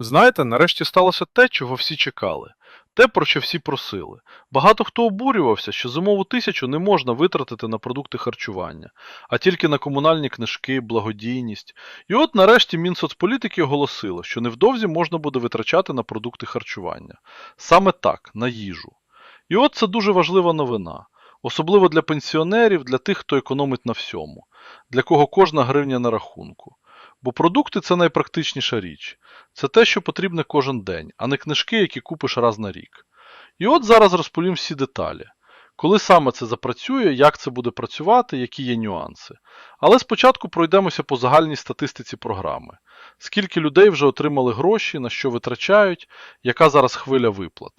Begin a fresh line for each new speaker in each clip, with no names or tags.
Знаєте, нарешті сталося те, чого всі чекали. Те, про що всі просили. Багато хто обурювався, що зимову тисячу не можна витратити на продукти харчування, а тільки на комунальні книжки, благодійність. І от нарешті Мінсоцполітики оголосило, що невдовзі можна буде витрачати на продукти харчування. Саме так, на їжу. І от це дуже важлива новина. Особливо для пенсіонерів, для тих, хто економить на всьому, для кого кожна гривня на рахунку. Бо продукти це найпрактичніша річ. Це те, що потрібне кожен день, а не книжки, які купиш раз на рік. І от зараз розповім всі деталі. Коли саме це запрацює, як це буде працювати, які є нюанси. Але спочатку пройдемося по загальній статистиці програми. Скільки людей вже отримали гроші, на що витрачають, яка зараз хвиля виплат.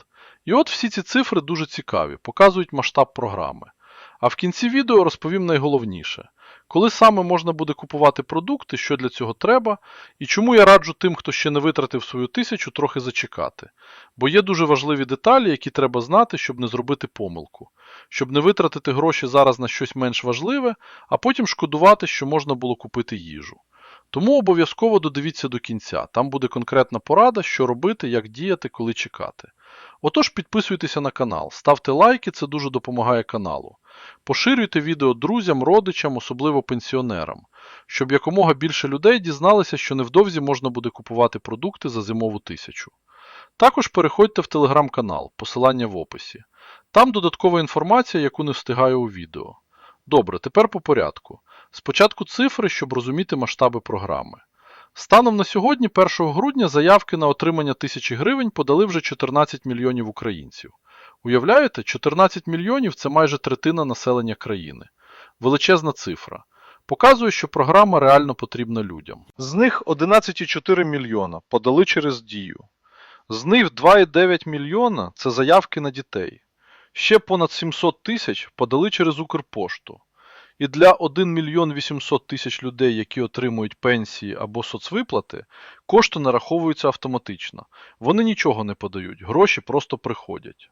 І от всі ці цифри дуже цікаві, показують масштаб програми. А в кінці відео розповім найголовніше. Коли саме можна буде купувати продукти, що для цього треба, і чому я раджу тим, хто ще не витратив свою тисячу, трохи зачекати. Бо є дуже важливі деталі, які треба знати, щоб не зробити помилку, щоб не витратити гроші зараз на щось менш важливе, а потім шкодувати, що можна було купити їжу. Тому обов'язково додивіться до кінця, там буде конкретна порада, що робити, як діяти, коли чекати. Отож, підписуйтеся на канал, ставте лайки, це дуже допомагає каналу. Поширюйте відео друзям, родичам, особливо пенсіонерам, щоб якомога більше людей дізналися, що невдовзі можна буде купувати продукти за зимову тисячу. Також переходьте в телеграм-канал, посилання в описі. Там додаткова інформація, яку не встигаю у відео. Добре, тепер по порядку. Спочатку цифри, щоб розуміти масштаби програми. Станом на сьогодні, 1 грудня, заявки на отримання тисячі гривень подали вже 14 мільйонів українців. Уявляєте, 14 мільйонів це майже третина населення країни. Величезна цифра. Показує, що програма реально потрібна людям. З них 11,4 мільйона подали через дію. З них 2,9 мільйона це заявки на дітей. Ще понад 700 тисяч подали через Укрпошту. І для 1 мільйон 800 тисяч людей, які отримують пенсії або соцвиплати, кошти нараховуються автоматично. Вони нічого не подають, гроші просто приходять.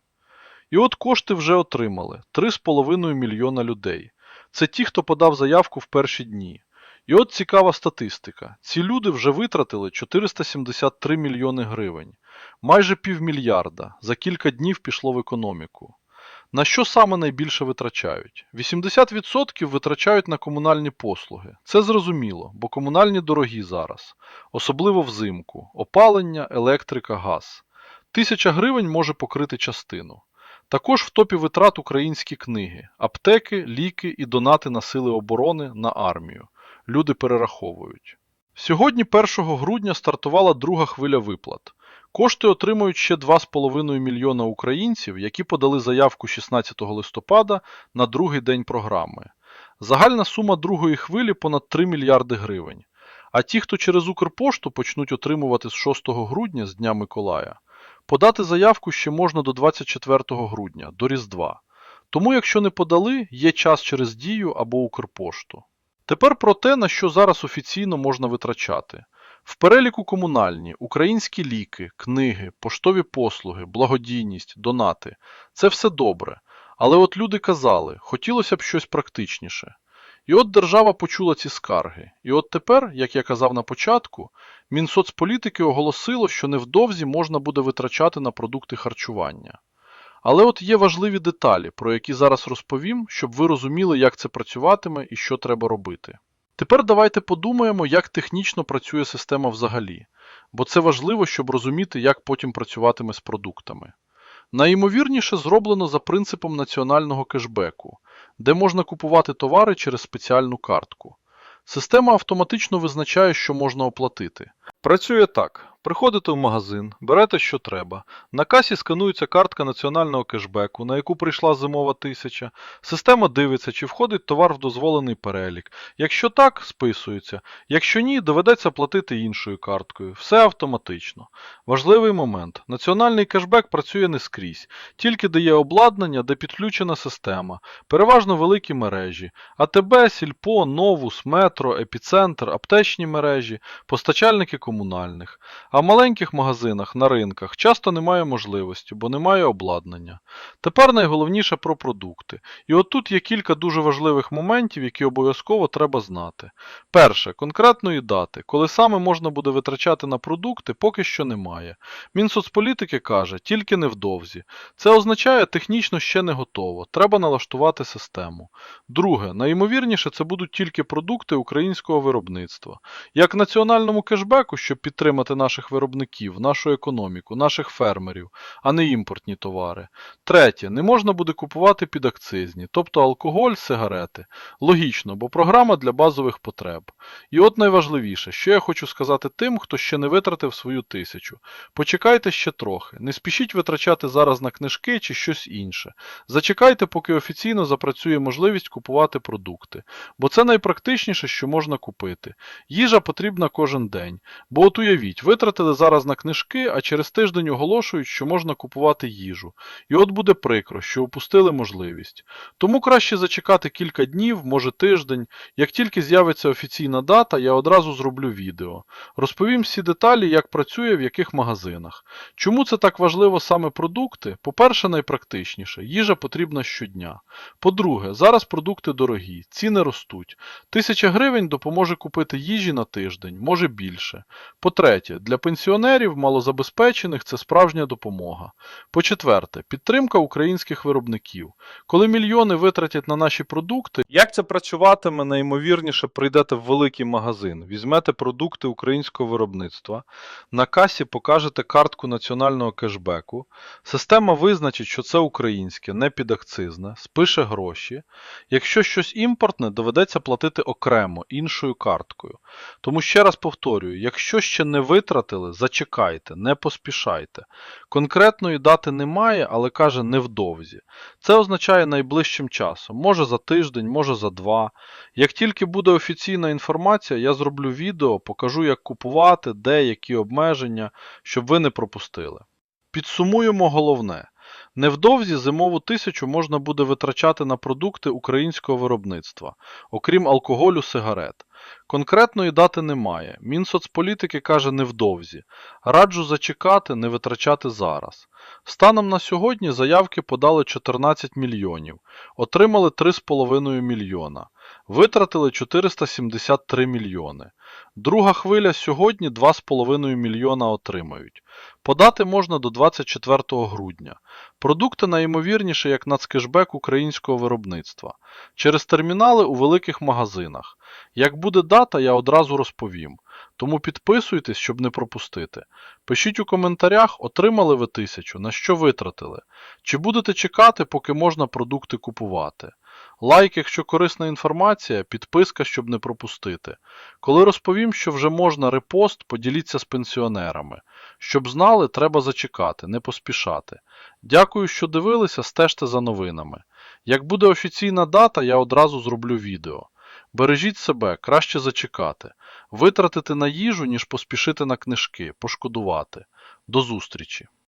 І от кошти вже отримали 3,5 мільйона людей. Це ті, хто подав заявку в перші дні. І от цікава статистика. Ці люди вже витратили 473 мільйони гривень. Майже півмільярда. За кілька днів пішло в економіку. На що саме найбільше витрачають? 80% витрачають на комунальні послуги. Це зрозуміло, бо комунальні дорогі зараз, особливо взимку, опалення, електрика, газ. Тисяча гривень може покрити частину. Також в топі витрат українські книги, аптеки, ліки і донати на сили оборони на армію. Люди перераховують. Сьогодні, 1 грудня, стартувала друга хвиля виплат. Кошти отримують ще 2,5 мільйона українців, які подали заявку 16 листопада на другий день програми. Загальна сума другої хвилі понад 3 мільярди гривень. А ті, хто через Укрпошту почнуть отримувати з 6 грудня з Дня Миколая, подати заявку ще можна до 24 грудня, до Різдва. Тому, якщо не подали, є час через Дію або Укрпошту. Тепер про те, на що зараз офіційно можна витрачати. В переліку комунальні, українські ліки, книги, поштові послуги, благодійність, донати це все добре. Але от люди казали, хотілося б щось практичніше. І от держава почула ці скарги. І от тепер, як я казав на початку, Мінсоцполітики оголосило, що невдовзі можна буде витрачати на продукти харчування. Але от є важливі деталі, про які зараз розповім, щоб ви розуміли, як це працюватиме і що треба робити. Тепер давайте подумаємо, як технічно працює система взагалі, бо це важливо, щоб розуміти, як потім працюватиме з продуктами. Найімовірніше зроблено за принципом національного кешбеку, де можна купувати товари через спеціальну картку. Система автоматично визначає, що можна оплатити. Працює так. Приходите в магазин, берете, що треба. На касі сканується картка національного кешбеку, на яку прийшла зимова тисяча. Система дивиться, чи входить товар в дозволений перелік. Якщо так, списується. Якщо ні, доведеться платити іншою карткою. Все автоматично. Важливий момент. Національний кешбек працює не скрізь, тільки де є обладнання, де підключена система, переважно великі мережі. АТБ, Сільпо, Новус, Метро, Епіцентр, аптечні мережі, постачальники комунальних. А в маленьких магазинах на ринках часто немає можливості, бо немає обладнання. Тепер найголовніше про продукти. І от тут є кілька дуже важливих моментів, які обов'язково треба знати. Перше, конкретної дати, коли саме можна буде витрачати на продукти, поки що немає. Мінсоцполітики каже, тільки невдовзі. Це означає, технічно ще не готово, треба налаштувати систему. Друге, найімовірніше це будуть тільки продукти українського виробництва. Як національному кешбеку, щоб підтримати наших виробників, нашу економіку, наших фермерів, а не імпортні товари. Третє, не можна буде купувати підакцизні, тобто алкоголь, сигарети. Логічно, бо програма для базових потреб. І от найважливіше, що я хочу сказати тим, хто ще не витратив свою тисячу. Почекайте ще трохи, не спішіть витрачати зараз на книжки чи щось інше. Зачекайте, поки офіційно запрацює можливість купувати продукти, бо це найпрактичніше, що можна купити. Їжа потрібна кожен день. Бо от уявіть, витратили зараз на книжки, а через тиждень оголошують, що можна купувати їжу. І от буде прикро, що упустили можливість. Тому краще зачекати кілька днів, може тиждень. Як тільки з'явиться офіційна дата, я одразу зроблю відео. Розповім всі деталі, як працює в яких магазинах. Чому це так важливо саме продукти? По-перше, найпрактичніше. Їжа потрібна щодня. По-друге, зараз продукти дорогі, ціни ростуть. Тисяча гривень допоможе купити їжі на тиждень, може більше. По-третє, для пенсіонерів, малозабезпечених це справжня допомога. По-четверте, підтримка українських виробників. Коли мільйони витратять на наші продукти, як це працюватиме, найімовірніше прийдете в великий магазин, візьмете продукти українського виробництва, на касі покажете картку національного кешбеку, система визначить, що це українське, не підакцизне, спише гроші. Якщо щось імпортне, доведеться платити окремо, іншою карткою. Тому ще раз повторюю, якщо ще не витратили, зачекайте, не поспішайте. Конкретної дати немає, але каже невдовзі. Це означає найближчим часом, може за тиждень, може за два. Як тільки буде офіційна інформація, я зроблю відео, покажу, як купувати, де, які обмеження, щоб ви не пропустили. Підсумуємо головне. Невдовзі зимову тисячу можна буде витрачати на продукти українського виробництва, окрім алкоголю, сигарет. Конкретної дати немає. Мінсоцполітики каже невдовзі. Раджу зачекати, не витрачати зараз. Станом на сьогодні заявки подали 14 мільйонів, отримали 3,5 мільйона, витратили 473 мільйони. Друга хвиля сьогодні 2,5 мільйона отримають. Подати можна до 24 грудня. Продукти найімовірніше як нацкешбек українського виробництва. Через термінали у великих магазинах. Як буде дата, я одразу розповім. Тому підписуйтесь, щоб не пропустити. Пишіть у коментарях, отримали ви тисячу, на що витратили. Чи будете чекати, поки можна продукти купувати. Лайк, якщо корисна інформація, підписка, щоб не пропустити. Коли розповім, що вже можна репост, поділіться з пенсіонерами. Щоб знали, треба зачекати, не поспішати. Дякую, що дивилися, стежте за новинами. Як буде офіційна дата, я одразу зроблю відео. Бережіть себе, краще зачекати. Витратити на їжу, ніж поспішити на книжки, пошкодувати. До зустрічі!